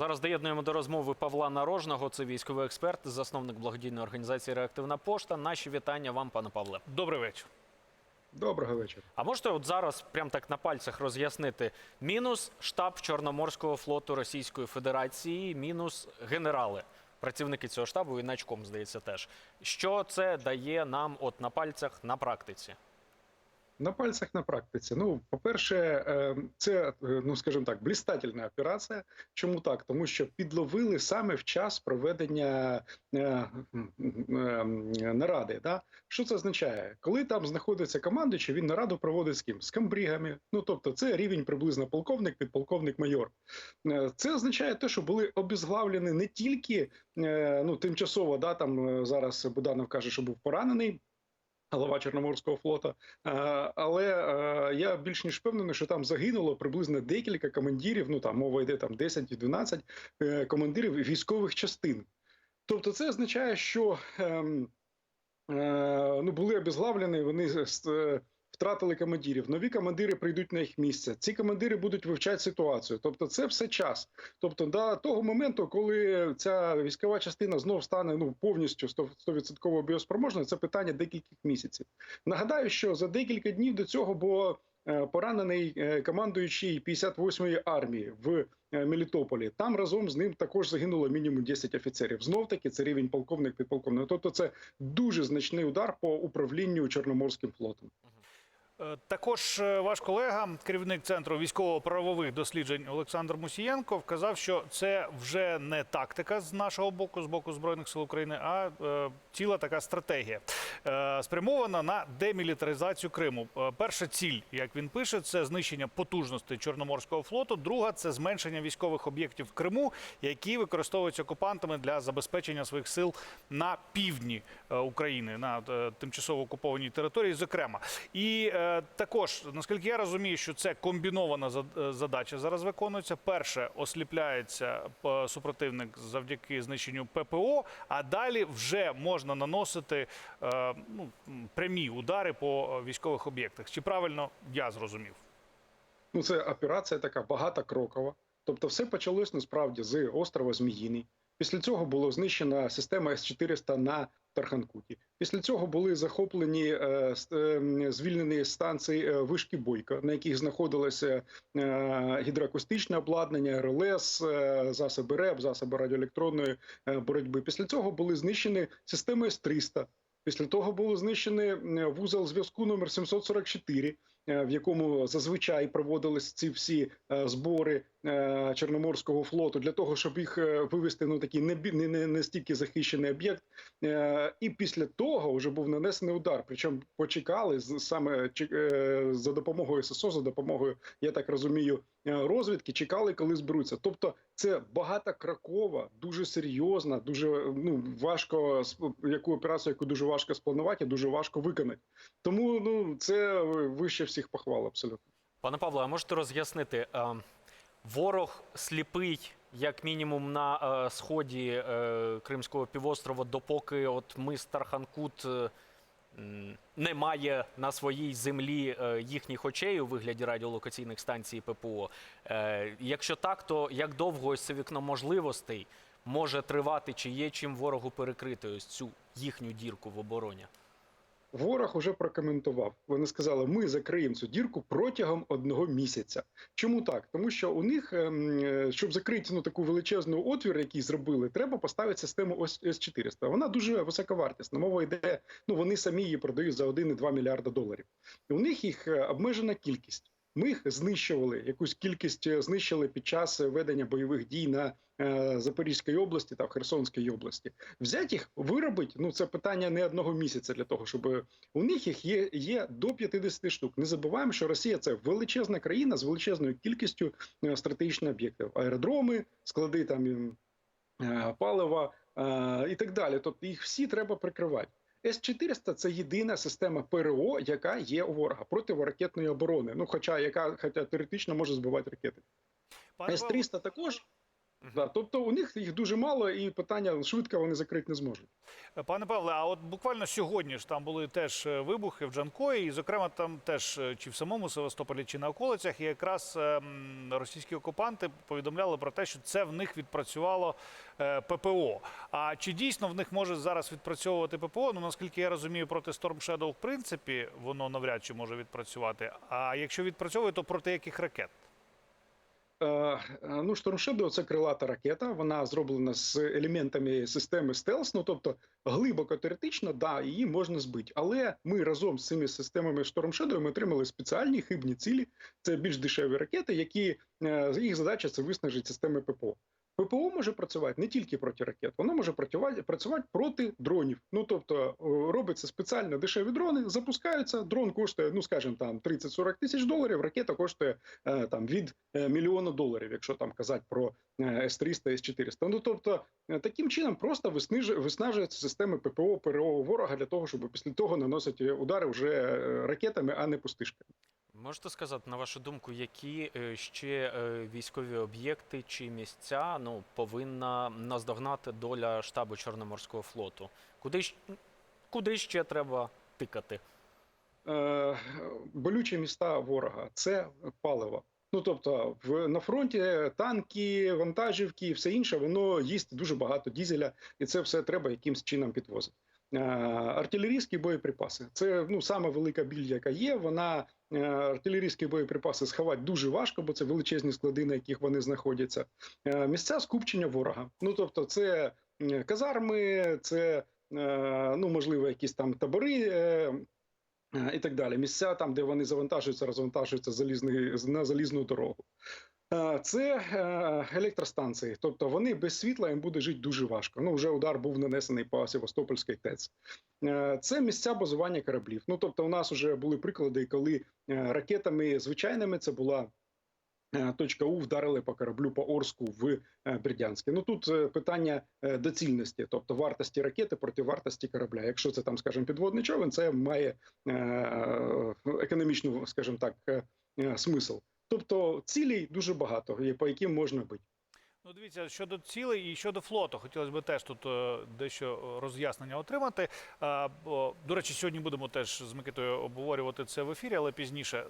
Зараз доєднуємо до розмови Павла Нарожного. Це військовий експерт, засновник благодійної організації Реактивна пошта. Наші вітання вам, пане Павле. Добрий вечір. Доброго вечора. А можете от зараз прям так на пальцях роз'яснити мінус штаб Чорноморського флоту Російської Федерації, мінус генерали, працівники цього штабу і начком, здається, теж. Що це дає нам от на пальцях на практиці? На пальцях на практиці. Ну, по-перше, е, це, е, ну скажімо так, блістательна операція. Чому так? Тому що підловили саме в час проведення е, наради. Да? Що це означає? Коли там знаходиться командуючий, він нараду проводить з ким? З камбрігами. Ну тобто, це рівень приблизно полковник, підполковник, майор. Це означає те, що були обезглавлені не тільки ну, тимчасово, да, там зараз Буданов каже, що був поранений. Голова Чорноморського флоту, Е, але е, я більш ніж впевнений, що там загинуло приблизно декілька командирів. Ну там мова йде там 10-12 е, командирів військових частин. Тобто, це означає, що ем, е, ну були обезглавлені, вони е, втратили командирів. Нові командири прийдуть на їх місце. Ці командири будуть вивчати ситуацію. Тобто, це все час. Тобто, до того моменту, коли ця військова частина знов стане ну повністю 100% біоспроможною, це питання декількох місяців. Нагадаю, що за декілька днів до цього було е, поранений е, командуючий 58-ї армії в е, Мелітополі. Там разом з ним також загинуло мінімум 10 офіцерів. Знов таки це рівень полковник підполковник. Тобто, це дуже значний удар по управлінню Чорноморським флотом. Е, Також е, ваш колега, керівник центру військово-правових досліджень Олександр Мусієнко, вказав, що це вже не тактика з нашого боку, з боку збройних сил України, а е, ціла така стратегія, е, спрямована на демілітаризацію Криму. Е, перша ціль, як він пише, це знищення потужностей Чорноморського флоту. Друга це зменшення військових об'єктів в Криму, які використовуються окупантами для забезпечення своїх сил на півдні України, на тимчасово окупованій території, зокрема. І також, наскільки я розумію, що це комбінована е, задача зараз виконується. Перше осліпляється е, супротивник завдяки знищенню ППО, а далі вже можна наносити е, ну, прямі удари по військових об'єктах. Чи правильно я зрозумів? Ну, це операція така багатокрокова. Тобто, все почалось насправді з острова Зміїний. Після цього було знищена система С-400 на Тарханкуті. Після цього були захоплені е, е, звільнені станції е, вишки Бойка, на яких знаходилося гідроакустичне обладнання, РЛС, засоби РЕБ, засоби радіоелектронної боротьби. Після цього були знищені системи С-300. Після того було знищений е, вузол зв'язку номер 744, е, в якому зазвичай проводились ці всі збори Чорноморського флоту для того, щоб їх е, вивести ну такий не не, не, не стільки захищений об'єкт. Е, І після того вже був нанесений удар. Причому почекали саме е, за допомогою ССО, за допомогою, я так розумію, е, розвідки, чекали, коли зберуться. Тобто, це багатокрокова, дуже серйозна, дуже ну важко яку операцію, яку дуже важко спланувати, дуже важко виконати. Тому ну це вище всіх похвал, абсолютно. Пане Павло, а можете роз'яснити, е, ворог сліпий, як мінімум, на е, сході е, Кримського півострова, допоки от мис Тарханкут е, не має на своїй землі е, їхніх очей у вигляді радіолокаційних станцій ППО. Е, Якщо так, то як довго ось це вікно можливостей може тривати, чи є чим ворогу перекрити ось цю їхню дірку в обороні? Ворог уже прокоментував. Вони сказали, ми закриємо цю дірку протягом одного місяця. Чому так? Тому що у них, ем, е, щоб закрити ну, таку величезну отвір, який зробили, треба поставити систему С-400. Вона дуже високовартісна. Мова йде, ну вони самі її продають за 1,2 мільярда доларів. І у них їх е, обмежена кількість. Ми їх знищували, якусь кількість е, знищили під час ведення бойових дій на е, Запорізькій області та в Херсонській області. Взять їх, виробить, ну це питання не одного місяця для того, щоб у них їх є, є до 50 штук. Не забуваємо, що Росія це величезна країна з величезною кількістю е, стратегічних об'єктів, аеродроми, склади там ем, е, палива е, і так далі. Тобто їх всі треба прикривати. С-400 – це єдина система ПРО, яка є у ворога противоракетної оборони. Ну, хоча яка хоча теоретично може збивати ракети. С-300 також. Да, тобто у них їх дуже мало, і питання швидко вони закрити не зможуть. Пане Павле, а от буквально сьогодні ж там були теж е, вибухи в Джанкої, і, зокрема, там теж е, чи в самому Севастополі, чи на околицях, і якраз е, російські окупанти повідомляли про те, що це в них відпрацювало е, ППО. А чи дійсно в них може зараз відпрацьовувати ППО? Ну наскільки я розумію, проти Storm Shadow, в принципі, воно навряд чи може відпрацювати. А якщо відпрацьовує, то проти яких ракет? Е, е, Ну, Штормшедо – це крилата ракета. Вона зроблена з елементами системи стелс. Ну тобто, глибоко теоретично, да, її можна збити. Але ми разом з цими системами Штормшедо ми отримали спеціальні хибні цілі. Це більш дешеві ракети, які е, їх задача це виснажити системи ППО. ППО може працювати не тільки проти ракет, воно може працювати, проти дронів. Ну тобто робиться спеціально дешеві дрони, запускаються. Дрон коштує, ну скажімо, там 30-40 тисяч доларів. Ракета коштує е, там від е, мільйона доларів, якщо там казати про е, С-300, С-400. Ну тобто е, таким чином просто виснажуються системи ППО ПРО ворога для того, щоб після того наносити удари вже ракетами, а не пустишками. Можете сказати, на вашу думку, які е, ще е, військові об'єкти чи місця ну, повинна наздогнати доля штабу Чорноморського флоту? Куди, куди ще треба тикати? Е, болючі міста ворога це паливо. Ну тобто, в на фронті танки, вантажівки і все інше, воно їсть дуже багато дізеля, і це все треба якимсь чином підвозити. Е, артилерійські боєприпаси це ну саме велика біль, яка є. Вона е, артилерійські боєприпаси сховати дуже важко, бо це величезні склади, на яких вони знаходяться. Е, місця скупчення ворога. Ну тобто, це казарми, це ну можливо якісь там табори. І так далі. Місця там, де вони завантажуються, розвантажуються залізний, на залізну дорогу. Е, Це е, електростанції, тобто вони без світла їм буде жити дуже важко. Ну вже удар був нанесений по Севастопольській ТЕЦ. Е, Це місця базування кораблів. Ну тобто, у нас вже були приклади, коли ракетами звичайними це була. Точка У вдарили по кораблю по Орску в Бердянське. Ну тут питання доцільності, тобто вартості ракети проти вартості корабля. Якщо це там, скажімо, підводний човен, це має економічну, скажімо так, смисл. Тобто цілей дуже багато, по яким можна бити. Ну, дивіться, щодо цілей і щодо флоту, хотілося б теж тут е, дещо роз'яснення отримати. Бо, до речі, сьогодні будемо теж з Микитою обговорювати це в ефірі, але пізніше,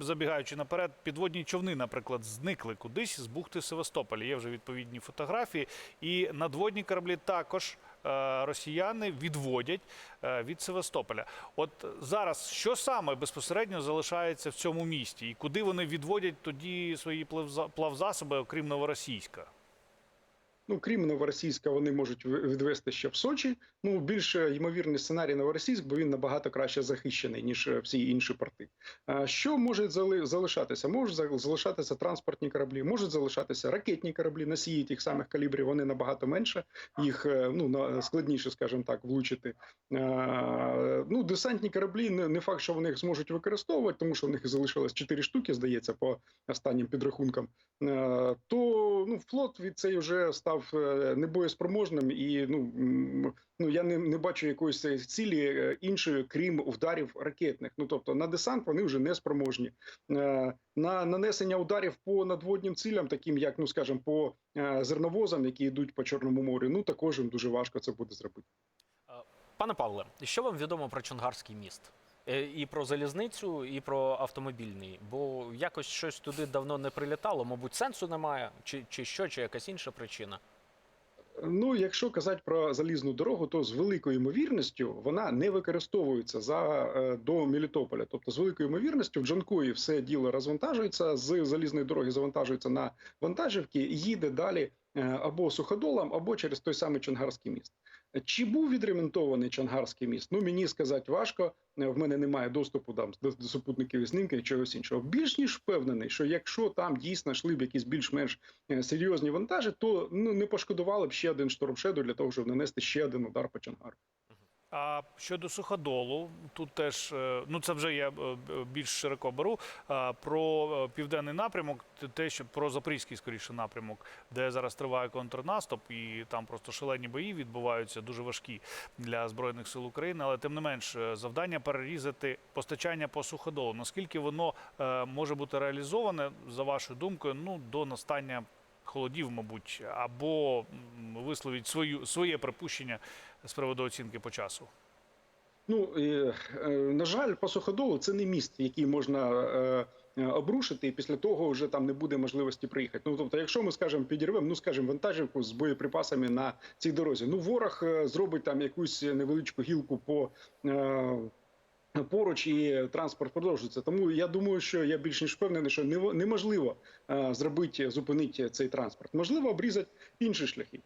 забігаючи наперед, підводні човни, наприклад, зникли кудись з бухти Севастополя. Є вже відповідні фотографії. І надводні кораблі також е, росіяни відводять е, від Севастополя. От зараз що саме безпосередньо залишається в цьому місті, і куди вони відводять тоді свої плавза- плавзасоби, окрім новоросійська? Ну, крім новоросійська, вони можуть відвести ще в Сочі. Ну, більш е, ймовірний сценарій Новоросійськ, бо він набагато краще захищений, ніж е, всі інші порти. А що може залишатися? Можуть залишатися транспортні кораблі, можуть залишатися ракетні кораблі, носії тих самих калібрів, вони набагато менше, їх е, ну, складніше, скажімо так, влучити. Ну, десантні кораблі не, факт, що вони їх зможуть використовувати, тому що в них залишилось 4 штуки, здається, по останнім підрахункам. То ну, флот від цей вже став е, небоєспроможним, і ну, ну я не, не бачу якоїсь цілі е, іншої, крім ударів ракетних. Ну тобто на десант вони вже не спроможні. Е, На нанесення ударів по надводнім цілям, таким як ну скажімо, по зерновозам, які йдуть по Чорному морю, ну також їм дуже важко це буде зробити. Пане Павле, що вам відомо про Чонгарський міст? Е, І про залізницю, і про автомобільний. Бо якось щось туди давно не прилітало, мабуть, сенсу немає, чи, чи що, чи якась інша причина. Ну, якщо казати про залізну дорогу, то з великою ймовірністю вона не використовується за е, до Мелітополя. Тобто, з великою ймовірністю в Джанкої все діло розвантажується з залізної дороги, завантажується на вантажівки, їде далі е, або суходолом, або через той самий Чонгарський міст. Чи був відремонтований Чангарський міст? Ну мені сказати важко. Е, В мене немає доступу там до, до супутників і знімків і чогось іншого. Більш ніж впевнений, що якщо там дійсно йшли б якісь більш-менш е, серйозні вантажі, то ну не пошкодували б ще один штормшеду для того, щоб нанести ще один удар по Чангару. А щодо суходолу, тут теж е, ну це вже я е, е, більш широко беру. Про південний напрямок, те- що про запорізький скоріше напрямок, де зараз триває контрнаступ, і там просто шалені бої відбуваються, дуже важкі для збройних сил України. Але тим не менш, завдання перерізати постачання по суходолу. Наскільки воно може бути реалізоване за вашою думкою? Ну до настання холодів, мабуть, або м, висловіть свою своє припущення з приводу оцінки по часу. Ну е, на жаль, по суходолу це не міст, який можна е, е, обрушити, і після того вже там не буде можливості приїхати. Ну тобто, якщо ми скажемо, підірвемо, ну скажімо, вантажівку з боєприпасами на цій дорозі, ну ворог зробить там якусь невеличку гілку по. Поруч і транспорт продовжується. Тому я думаю, що я більш ніж впевнений, що неможливо е, зробити, зупинити цей транспорт. Можливо, обрізати інші шляхи.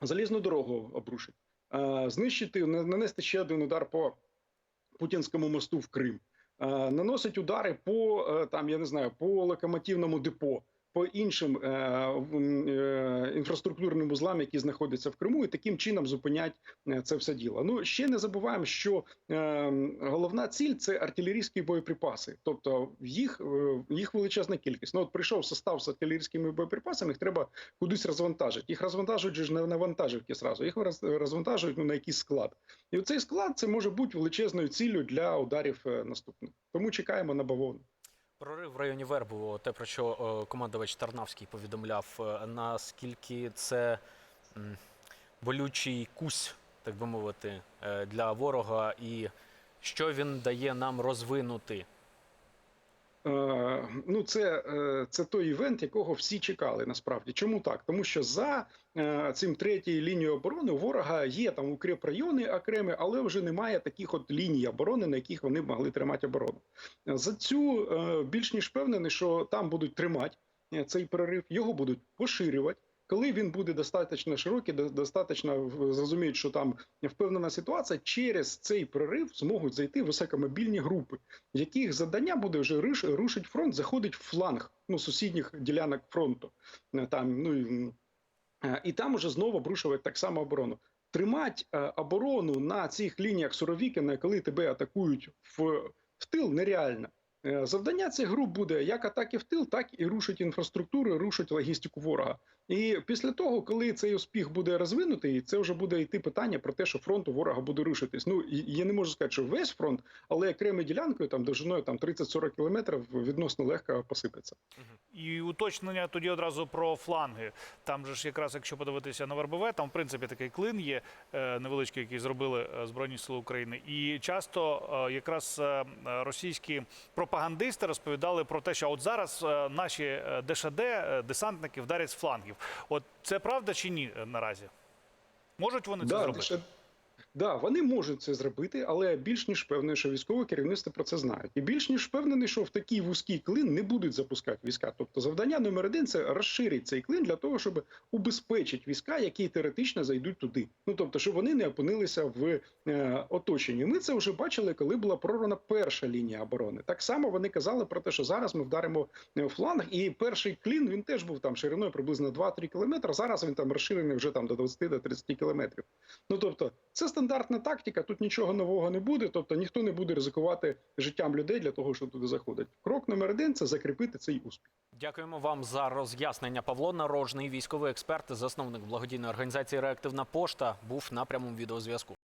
Залізну дорогу обрушить, е, знищити, на- нанести ще один удар по Путінському мосту в Крим, е, наносить удари по там, я не знаю, по локомотивному депо, по іншим е, е, інфраструктурним вузлам, які знаходяться в Криму, і таким чином зупинять е, це все діло. Ну ще не забуваємо, що е, головна ціль це артилерійські боєприпаси, тобто їх, е, їх величезна кількість. Ну от прийшов состав з артилерійськими боєприпасами, їх треба кудись розвантажити. Їх розвантажують ж не на вантажівки зразу, їх роз- розвантажують ну, на якийсь склад. І цей склад це може бути величезною ціллю для ударів е, наступних. Тому чекаємо на бавовну. Прорив в районі Вербово, те про що е, командувач Тарнавський повідомляв, е, наскільки це болючий кусь, так би мовити, е, для ворога, і що він дає нам розвинути. Е, ну, це, е, це той івент, якого всі чекали насправді. Чому так? Тому що за е, цим третьою лінією оборони у ворога є там укріпрайони окремі, але вже немає таких от ліній оборони, на яких вони могли тримати оборону. За цю більш ніж впевнений, що там будуть тримати цей прорив, його будуть поширювати. Коли він буде достатньо широкий, до- достатньо зрозуміють, що там впевнена ситуація, через цей прорив зможуть зайти високомобільні групи яких завдання буде вже рушить фронт, заходить в фланг ну, сусідніх ділянок фронту. Е, Там, ну, і, е, і там уже знову обрушувати так само оборону. Тримати е, оборону на цих лініях Суровікіна, коли тебе атакують в, в тил, нереально. Завдання цих груп буде як атаки в тил, так і рушить інфраструктуру, рушить логістику ворога. І після того, коли цей успіх буде розвинутий, це вже буде йти питання про те, що фронт у ворога буде рушитись. Ну я не можу сказати, що весь фронт, але окремою ділянкою там довжиною там 30-40 кілометрів відносно легко посипеться. І уточнення тоді одразу про фланги. Там же ж якраз, якщо подивитися на Вербове, там в принципі такий клин є е, невеличкий, який зробили е, Збройні Сили України. І часто е, якраз російські пропагандисти розповідали про те, що от зараз наші ДШД, десантники вдарять з флангів. От це правда чи ні е, наразі? Можуть вони це Да, зробити? Да, вони можуть це зробити, але більш ніж впевнений, що військове керівництво про це знають. І більш ніж впевнений, що в такий вузький клин не будуть запускати війська. Тобто завдання номер один це розширити цей клин для того, щоб убезпечити війська, які теоретично зайдуть туди. Ну тобто, щоб вони не опинилися в е, оточенні. Ми це вже бачили, коли була прорвана перша лінія оборони. Так само вони казали про те, що зараз ми вдаримо е, фланг, і перший клін він теж був там шириною приблизно 2-3 кілометри. Зараз він там розширений вже там до 20-30 кілометрів. Ну тобто, це стандартна тактика. Тут нічого нового не буде. Тобто ніхто не буде ризикувати життям людей для того, що туди заходить. Крок номер один це закріпити цей успіх. Дякуємо вам за роз'яснення. Павло Нарожний, військовий експерт, засновник благодійної організації Реактивна пошта, був на прямому відеозв'язку.